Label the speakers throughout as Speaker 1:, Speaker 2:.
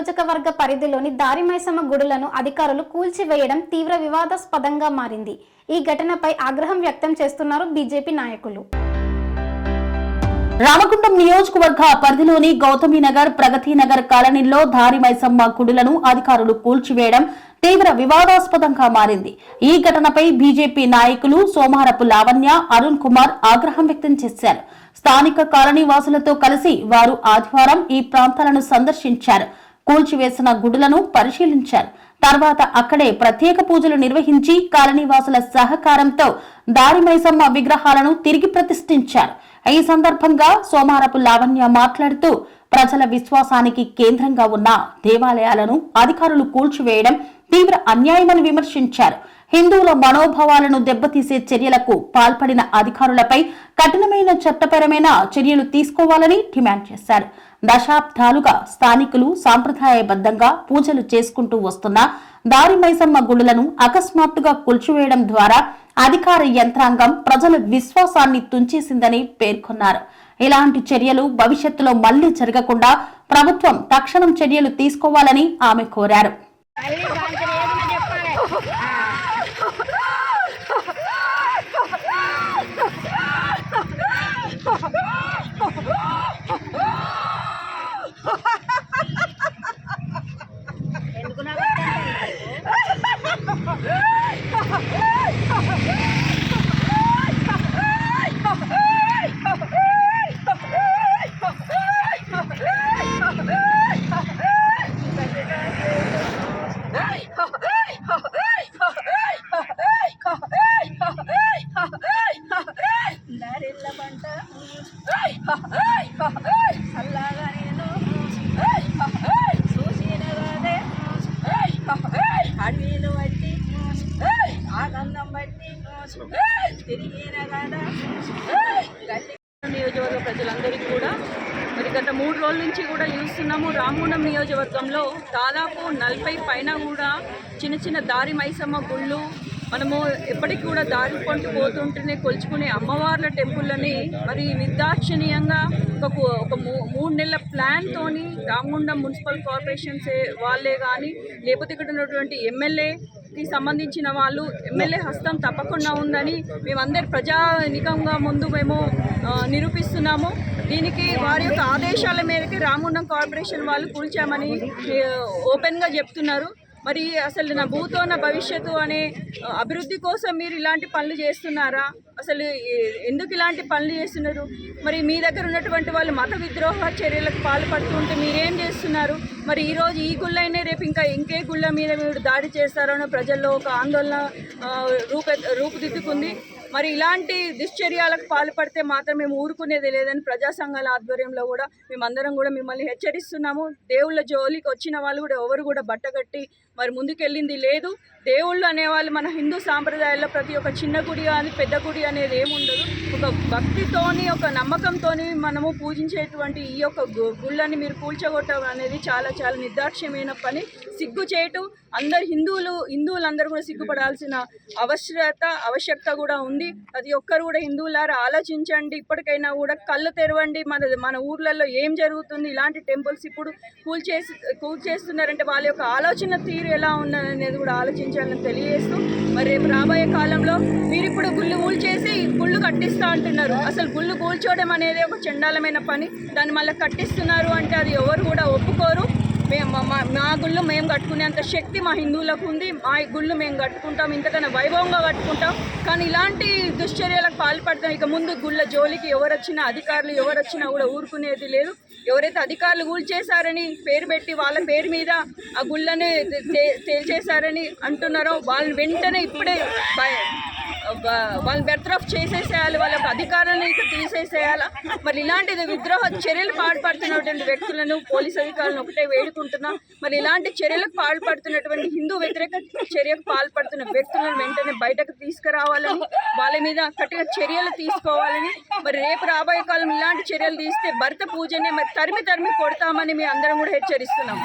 Speaker 1: నియోజకవర్గ పరిధిలోని దారిమైసమ్మ గుడులను అధికారులు కూల్చివేయడం తీవ్ర వివాదాస్పదంగా మారింది. ఈ ఘటనపై ఆగ్రహం వ్యక్తం చేస్తున్నారు బీజేపీ నాయకులు.
Speaker 2: రామగుండం నియోజకవర్గ పరిధిలోని గౌతమీనగర్ ప్రగతినగర్ కాలనీల్లో నగర్ గుడులను అధికారులు కూల్చివేయడం తీవ్ర వివాదాస్పదంగా మారింది. ఈ ఘటనపై బీజేపీ నాయకులు సోమారపు లావణ్య అరుణ్ కుమార్ ఆగ్రహం వ్యక్తం చేశారు. స్థానిక కాలనీ వాసులతో కలిసి వారు ఆదివారం ఈ ప్రాంతాలను సందర్శించారు. కూల్చివేసిన గుడులను పరిశీలించారు. తర్వాత అక్కడే ప్రత్యేక పూజలు నిర్వహించి కాలనీవాసుల సహకారంతో దారి మైసమ్మ విగ్రహాలను తిరిగి ప్రతిష్ఠించారు. ఈ సందర్భంగా సోమారపు లావణ్య మాట్లాడుతూ ప్రజల విశ్వాసానికి కేంద్రంగా ఉన్న దేవాలయాలను అధికారులు కూల్చివేయడం తీవ్ర అన్యాయమని విమర్శించారు. హిందువుల మనోభావాలను దెబ్బతీసే చర్యలకు పాల్పడిన అధికారులపై కఠినమైన చట్టపరమైన చర్యలు తీసుకోవాలని డిమాండ్ చేశారు. దశాబ్దాలుగా స్థానికులు సాంప్రదాయబద్ధంగా పూజలు చేసుకుంటూ వస్తున్న దారిమైసమ్మ గుడులను అకస్మాత్తుగా కూల్చివేయడం ద్వారా అధికార యంత్రాంగం ప్రజల విశ్వాసాన్ని తుంచేసిందని పేర్కొన్నారు. ఇలాంటి చర్యలు భవిష్యత్తులో మళ్ళీ జరగకుండా ప్రభుత్వం తక్షణం చర్యలు తీసుకోవాలని ఆమె కోరారు.
Speaker 3: Oh, చల్లగా నేను చూసిన కాదే అడవిలు బట్టి ఆనందం బట్టి తిరిగిన కదా గల్లి నియోజకవర్గ ప్రజలందరికీ కూడా మరి గత మూడు రోజుల నుంచి కూడా చూస్తున్నాము రామగుండం నియోజకవర్గంలో దాదాపు నలభై పైన కూడా చిన్న చిన్న దారి మైసమ్మ గుళ్ళు మనము ఎప్పటికి కూడా దారి పొంటి పోతుంటేనే కొలుచుకునే అమ్మవార్ల టెంపుల్ని మరి నిర్దాక్షిణీయంగా ఒక ఒక మూ- మూడు నెలల ప్లాన్తోని రామగుండం మున్సిపల్ కార్పొరేషన్స్ వాళ్ళే కానీ లేకపోతే ఇక్కడ ఉన్నటువంటి ఎమ్మెల్యే కి సంబంధించిన వాళ్ళు ఎమ్మెల్యే హస్తం తప్పకుండా ఉందని మేమందరి ప్రజానికంగా ముందు మేము నిరూపిస్తున్నాము. దీనికి వారి యొక్క ఆదేశాల మేరకు రామగుండం కార్పొరేషన్ వాళ్ళు కూల్చామని ఓపెన్గా చెప్తున్నారు. మరి అసలు నా భూతో నా భవిష్యత్తు అనే అభివృద్ధి కోసం మీరు ఇలాంటి పనులు చేస్తున్నారా? అసలు ఎందుకు ఇలాంటి పనులు చేస్తున్నారు? మరి మీ దగ్గర ఉన్నటువంటి వాళ్ళు మత విద్రోహ చర్యలకు పాల్పడుతుంటే మీరేం చేస్తున్నారు? మరి ఈరోజు ఈ గుళ్ళైనా రేపు ఇంకా ఇంకే గుళ్ళ మీద మీరు దాడి చేస్తారనో ప్రజల్లో ఒక ఆందోళన రూప రూపె రూపుదిద్దుకుంది. మరి ఇలాంటి దుశ్చర్యాలకు పాల్పడితే మాత్రం మేము ఊరుకునేది లేదని ప్రజా సంఘాల ఆధ్వర్యంలో కూడా మేమందరం కూడా మిమ్మల్ని హెచ్చరిస్తున్నాము. దేవుళ్ళ జోలికి వచ్చిన వాళ్ళు కూడా ఎవరు కూడా బట్టగట్టి మరి ముందుకెళ్ళింది లేదు. దేవుళ్ళు అనేవాళ్ళు మన హిందూ సాంప్రదాయాల్లో ప్రతి ఒక్క చిన్న గుడి కానీ పెద్ద గుడి అనేది ఏముండదు. ఒక భక్తితోని ఒక నమ్మకంతోని మనము పూజించేటువంటి ఈ యొక్క గుళ్ళని మీరు కూల్చగొట్టడం అనేది చాలా చాలా నిర్దాక్ష్యమైన పని. సిగ్గు చేయటం అందరు హిందువులు హిందువులందరూ కూడా సిగ్గుపడాల్సిన అవసరత ఆవశ్యకత కూడా ఉంది. ప్రతి ఒక్కరు కూడా హిందువులారా ఆలోచించండి. ఇప్పటికైనా కూడా కళ్ళు తెరవండి. మన మన ఊర్లలో ఏం జరుగుతుంది? ఇలాంటి టెంపుల్స్ ఇప్పుడు కూల్ చేసి కూల్ చేస్తున్నారంటే వాళ్ళ యొక్క ఆలోచన తీరు ఎలా ఉన్నదనేది కూడా ఆలోచించాలని తెలియజేస్తూ మరి రేపు రాబోయే కాలంలో మీరు ఇప్పుడు గుళ్ళు కూల్చేసి గుళ్ళు కట్టిస్తా అంటున్నారు. అసలు గుళ్ళు కూల్చోవడం అనేది ఒక చండాలమైన పని. దాన్ని మళ్ళీ కట్టిస్తున్నారు అంటే అది ఎవరు కూడా ఒప్పుకోరు. మా- మా మా గుళ్ళు మేము కట్టుకునేంత శక్తి మా హిందువులకు ఉంది. మా గుళ్ళు మేము కట్టుకుంటాం ఇంతకన్నా వైభవంగా కట్టుకుంటాం. కానీ ఇలాంటి దుశ్చర్యలకు పాల్పడతాం. ఇక ముందు గుళ్ళ జోలికి ఎవరు వచ్చినా అధికారులు ఎవరు వచ్చినా కూడా ఊరుకునేది లేదు. ఎవరైతే అధికారులు ఊల్చేశారని పేరు పెట్టి వాళ్ళ పేరు మీద ఆ గుళ్ళని తే- తేల్చేశారని అంటున్నారో వాళ్ళు వెంటనే ఇప్పుడే వాళ్ళని బెర్త్రఫ్ చేసేసేయాలి వాళ్ళ యొక్క అధికారాన్ని ఇక తీసేసేయాలా? మరి ఇలాంటి విద్రోహ చర్యలు పాల్పడుతున్నటువంటి వ్యక్తులను పోలీస్ అధికారులను ఒకటే వేడుకుంటున్నా. మరి ఇలాంటి చర్యలకు పాల్పడుతున్నటువంటి హిందూ వ్యతిరేక చర్యకు పాల్పడుతున్న వ్యక్తులను వెంటనే బయటకు తీసుకురావాలని వాళ్ళ మీద కఠిన చర్యలు తీసుకోవాలని మరి రేపు రాబోయే కాలం ఇలాంటి చర్యలు తీస్తే భర్త పూజనే మరి తరిమి తరిమి కొడతామని మీ అందరం కూడా హెచ్చరిస్తున్నాము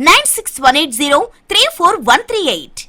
Speaker 4: Nine six one eight zero three four one three eight